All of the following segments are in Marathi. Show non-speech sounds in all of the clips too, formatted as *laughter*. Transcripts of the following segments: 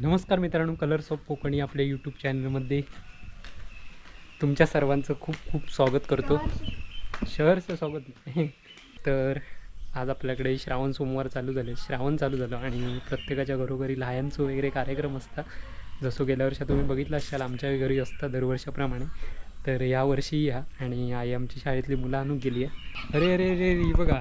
नमस्कार मित्रांनो कलर्स ऑफ कोकणी आपल्या यूट्यूब चॅनलमध्ये तुमच्या सर्वांचं खूप खूप स्वागत करतो. शहरचं स्वागत नाही. तर आज आपल्याकडे श्रावण सोमवार चालू झाले श्रावण चालू झालं आणि प्रत्येकाच्या घरोघरी लहानचं वगैरे कार्यक्रम असतात. जसं गेल्या वर्षात तुम्ही बघितलं असाल आमच्या घरी असता दरवर्षाप्रमाणे. तर यावर्षी या आणि आई आमची शाळेतली मुलं आणून गेली आहे. अरे अरे अरे बघा.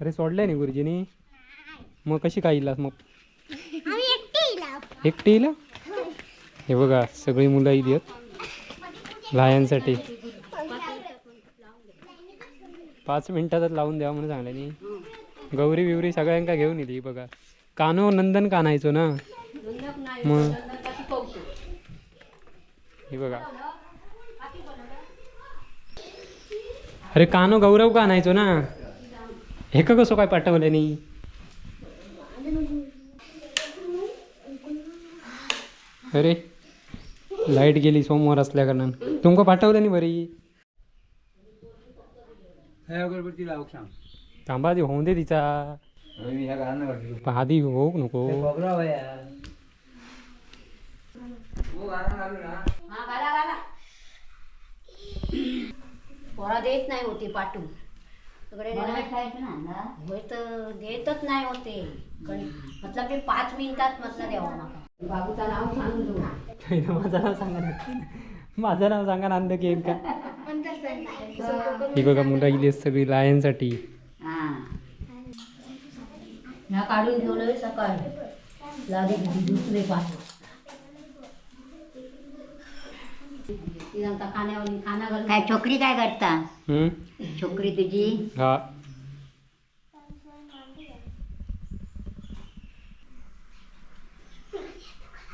अरे सोडलंय ना गुरुजीनी? मग कशी काय इलास मग? एकटी इला? हे बघा सगळी मुलं इली आहेत. लहानसाठी पाच मिनिटातच लावून द्यावा म्हणून सांगल्यानी गौरी बिवरी सगळ्यांका घेऊन येली बघा. कानो नंदन कानायचो ना? मग? हे बघा. अरे कानो गौरव का आणायचो ना? हे का कसं काय पाठवलं नाही अरे लाइट गेली सोमवार असल्या कारणान तुमका पाठवलं नाही बरी. हे अगरबत्ती लावक सांग थांबा आधी होऊन दे तिचा. आधी होऊक नको? ते हो घरानं घालू ना. हा घाला घाला. पोळा देत नाही होते पाठवून. सगळे होय तर देतच नाही होते. मतलब ते पाच मिनिटात म्हटलं द्यावं नका बाबूचं नाव सांगतो माझं नाव सांगा ना. माझं नाव सांगा ना अंध की का ही. बघा मुलं इली आहेत सगळी लायनसाठी. काढून ठेवलं सकाळी. लागे दुसरे काय छोकरी काय करता? हम्म? छोकरी तुझी? हा.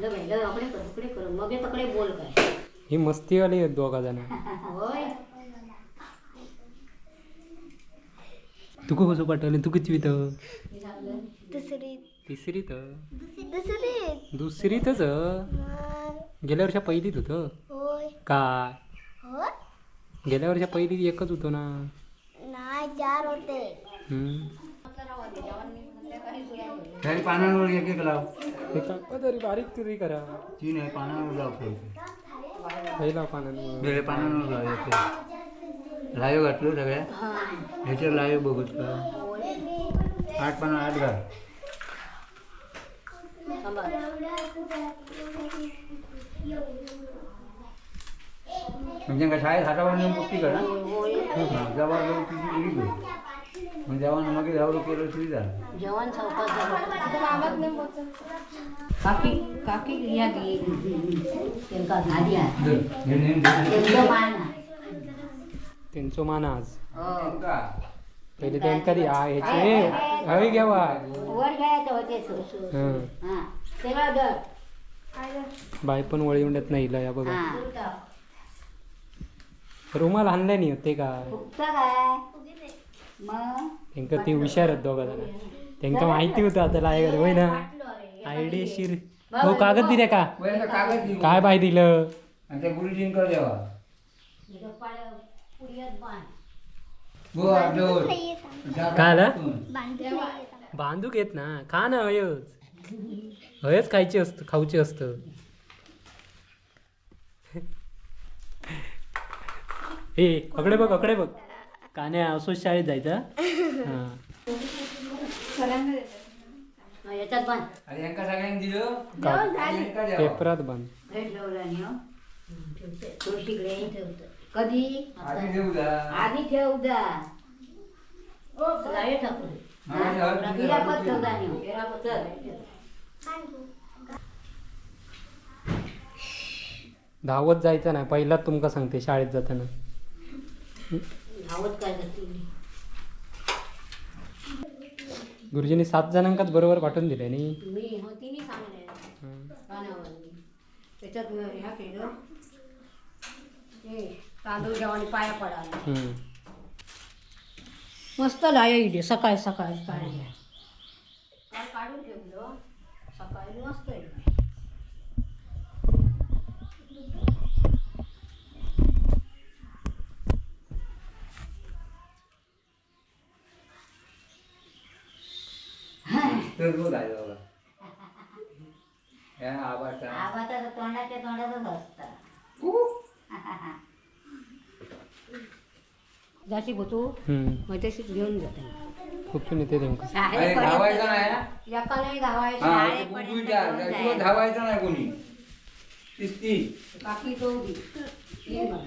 ल बाई, ल अकडे कर इकडे कर मग हे तकडे बोल काय ही मस्तीवाली आहेत दोघा जण होय *laughs* तू कसं पाठवलं? तू किती मी सांगलं तिसरी तर दुसरीतच गेल्या वर्षा पहिलीत होतं? होय. काय? हो गेल्या वर्षा पहिलीत एकच होतो ना? नाही चार होते. हम्म. तरी पानांवर एक एक लाव. हे तरी बारीक तुरी करा. तीन आहे पानांवर लाव पहिला पानांवर. वेळे पानांवर लाव एक लाईव घातलो सगळ्या? ह्याच्यावर लाईव बघत का आठ पानं आठ घाल. म्हणजे का शाळेत हातावर नेऊन पोटी करा? जवळ जाऊन तुझी उडी घेऊ. मग जेवण मग जाऊ केलं जेवण चौकात काकी काकी या गी त्यांका. एकदम. त्यांचं मान आज. हो. का? पहिले त्यांका दी आ ह्याचे हवी घ्यावा. वर घ्यायचं होते सु- सु- हं. हा. तेव्हा दर बाय पण वळी उंडत नाही हिला या बघा. हा. रुमाल आणलाय नाही होते का? फुगतं काय? त्यांका ती हुशार आहेत दोघा जण त्यांका माहिती होतं आता लाय होय ना? आयडेशीर हो कागद दिले का. काय बाय दिलं? आणि त्या हो. काय? बांधून बांधूक येत ना? खा ना हयच? हयच खायची असतं खाऊची असतं. *laughs* हे अकडे बघ अकडे बघ. कान्या असोच शाळेत जायचा हा. हा, याच्यात बाण आणि यांका सगळ्यांनी दिलं? का- यांका द्यावा. पेपरात बांध भेट लावला आणि हो. तुळशीकडे कधी? आधी देऊ द्या. आधी ठेव जा हा. हिरापत जा. धावत जायचं नाही. पहिलाच तुमका सांगते शाळेत जाताना. धावत काय करते गुरुजींनी सात जणांकाच बरोबर पाठवून दिले आणि मी हो तिने सांगले. त्याच्यात ह्या केलं. ते तांदूळ जेवण पाया पडाले मस्त लाय इडे सकाळी सकाळी काढली काल काढून ठेवलं. सकाळी मस्त इडली जायचा बघा या आबाचा आबाचा तर तोंडाच्या तोंडातच असतं जशी भोतू हम्म. मग तशीच घेऊन जाते खूप येते अरे धावायचा नाही हा? एका नाही गावायची हा शाळेपर्यंत बुलबुलच्या घेऊन त्याच्यावर जायचं. धावायचं नाही कोणी तीच ती काकी तो बी. ये बघ.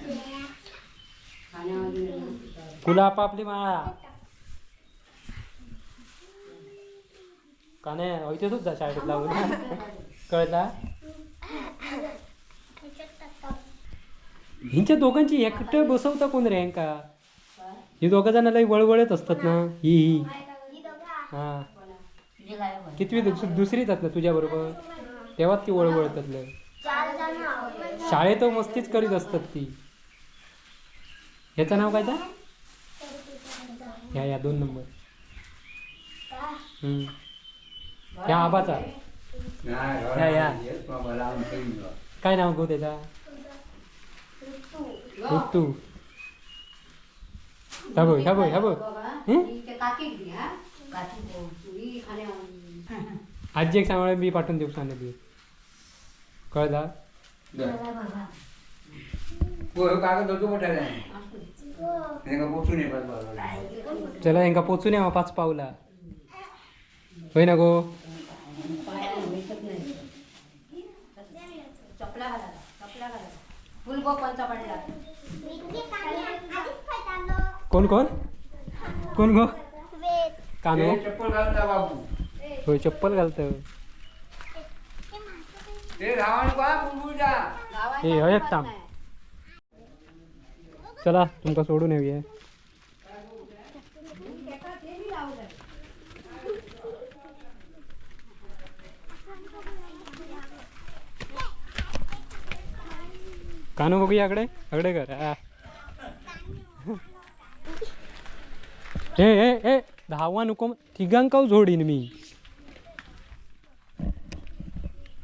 खाण्यामध्ये कुला आपापली माळा का नाही? होईतेच जा शाळेत लावून कळता हिंच्या दोघांची एकटं बसवता कोण रे का ही दोघं जणांना लई वळवळत असतात ना. ही ही. हा. कितवी दुसरीच ना तुझ्या बरोबर तेव्हाच ती वळवळतात लय. शाळेत मस्तीच करीत असतात ती. ह्याचं नाव काय तर ह्या या दोन नंबर. हम्म. ह्या आबाचा नाही या, या. काय नाव गो त्याचा ऋतू ह्या बघ ह्या बघ बघ हं? हा? आजी एक सांभाळ मी पाठवून देऊ सांगितली कळला. हो, हे हे ये. चला यांका पोचून यावं पाच पावला होय ना गो पायाला भेटत नाही. चपला घाला चपला घाला. फुल गो पंचा पडला. कोण कोण? कोण गो कानो? हे चप्पल घालता बाबू. होय चप्पल घालतं ए, हय एक थांब. चला तुमका सोडून येऊया. कानू बघूया याकडे अकडे कर. ए ए ए धावा नको तिघांका जोडीन मी.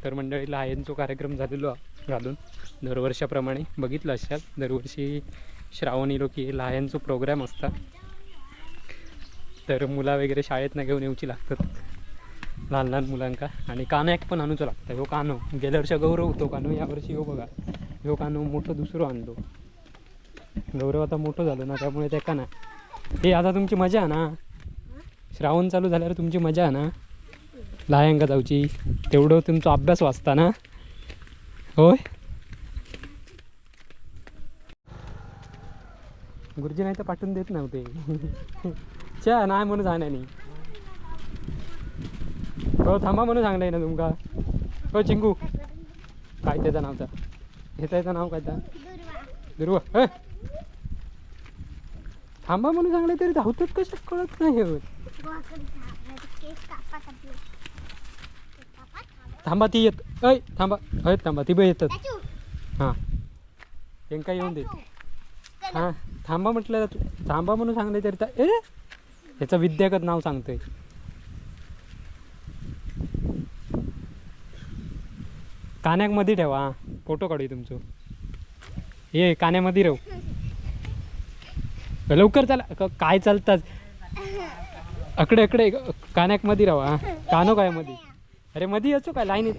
तर मंडळीला आयनचो कार्यक्रम झालेलो घालून दरवर्षाप्रमाणे बघितलं असाल. दरवर्षी श्रावणी लोक की लहायांचो प्रोग्राम असता तर मुला वगैरे शाळेतनं घेऊन येऊची लागतात. लहान लहान मुलांका. आणि कानॅक पण आणूचं लागतं हो कानो गेल्या वर्ष गौरव होतो कानो यावर्षी हो बघा. ह्यो कानो मोठं दुसरं आणलो. गौरव आता मोठं झालो ना त्यामुळे त्या ना. हे आता तुमची मजा आहे ना. श्रावण चालू झाल्यावर तुमची मजा आहे ना. लहायांका जाऊची. तेवढं तुमचा अभ्यास वाचता ना. होय? गुरुजी नाही तर पाठवून देत नव्हते. *laughs* च्या नाही म्हणून सांगणार नाही. हो थांबा म्हणून सांगलाय ना तुमका. हो चिंगू काय त्याचा नावचा हे त्याचं नाव काय दुर्वा. थांबा म्हणून सांगलं तरी धावतात कशा कळत नाही थांबा ती येत. ऐ थांबा. हय थांबा. ती पण येतात. हां. त्यांका येऊन दे. हां थांबा म्हटलं तू थांबा म्हणून सांगले तरी ए ह्याचं विद्यागत नाव सांगतोय. कान्यामध्ये ठेवा फोटो काढू तुमचो. ये कान्यामध्ये राहू. लवकर चला. क- काय चालतात अकडे अकडे कान्याकमध्ये राहा कानो काय मध्ये अरे मध्ये असो काय लाईन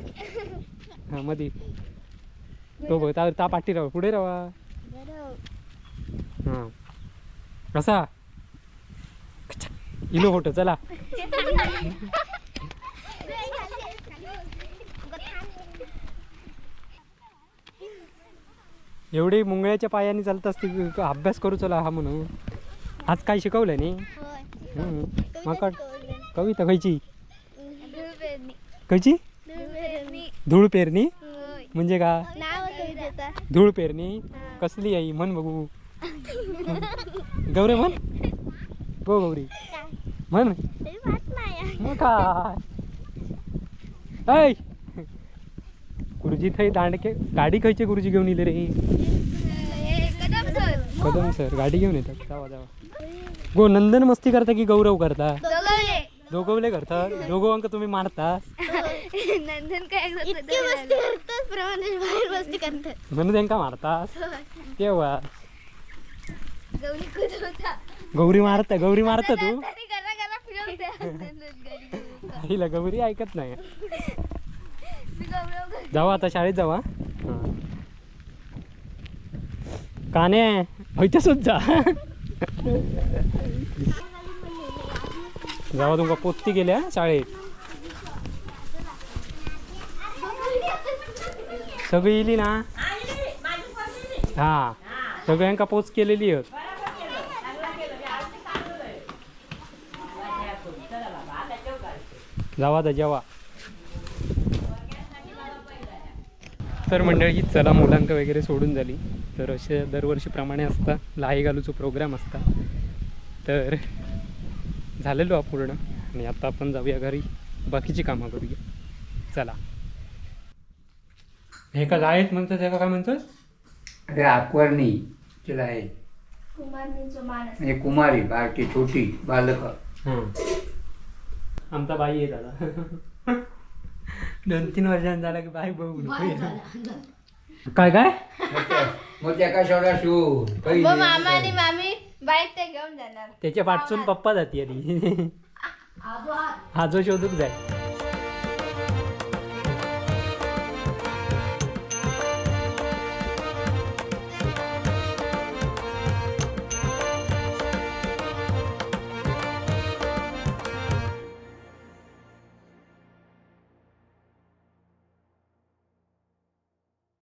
हां मध्ये तो बघ ता ता पाठी राहू. पुढे राहा हां. कसा? इलो फोटो चला. एवढी मुंगळ्याच्या पायाने चालत असते अभ्यास करू चला हा म्हणून? आज काय शिकवलं नाही. माका कविता खयची खयची धूळ पेरणी? म्हणजे का? धूळ पेरणी? कसली आई? म्हण बघू. गौरे म्हण. गो गौरी. म्हण. मग काय? ऐ! गुरुजी थंय दांडके गाडी खयचे गुरुजी घेऊन येले रे? कदम सर गाडी घेऊन येतात. जावा जावा. गो नंदन मस्ती करता की गौरव करता? दोघवले करतात दोघं अंक तुम्ही मारता? नंदन काय इतकी मस्ती करतात प्रमाणे बाहेर मस्ती करतात. म्हणून त्यांका मारतास तेव्हा गौरी कुठं होता. गौरी मारता गौरी मारता तू? आईला गौरी ऐकत नाही. जाऊ जावा आता शाळेत जावा. काने हयतसच जा. जावा तुमका पोचती गेल्या शाळेत. सगळी इली ना? हा सगळ्यांका पोच केलेली आहेत जावा आता जेवा. तर मंडळी चला मुलांक वगैरे सोडून झाली. तर असे दरवर्षीप्रमाणे असता लाई घालूचो प्रोग्राम असता. तर झालेलो हा पूर्ण आणि आता आपण जाऊया घरी. बाकीची कामं करूया. चला. हे का आहेत म्हणतात हे का काय म्हणतात अरे अक्वरणी तिला आहे. म्हणजे कुमारी बारकी छोटी बालक. हां. आमचा बाई आहे दादा. *laughs* दोन तीन वर्षांनी झाला की बाई बघू नको. काय काय? मग त्या का शेवटा मग मामा आणि मामी बाईक ते घेऊन जाणार. त्याच्या पाठसून पप्पा जाते आधी. हा जो शोधूक जाय.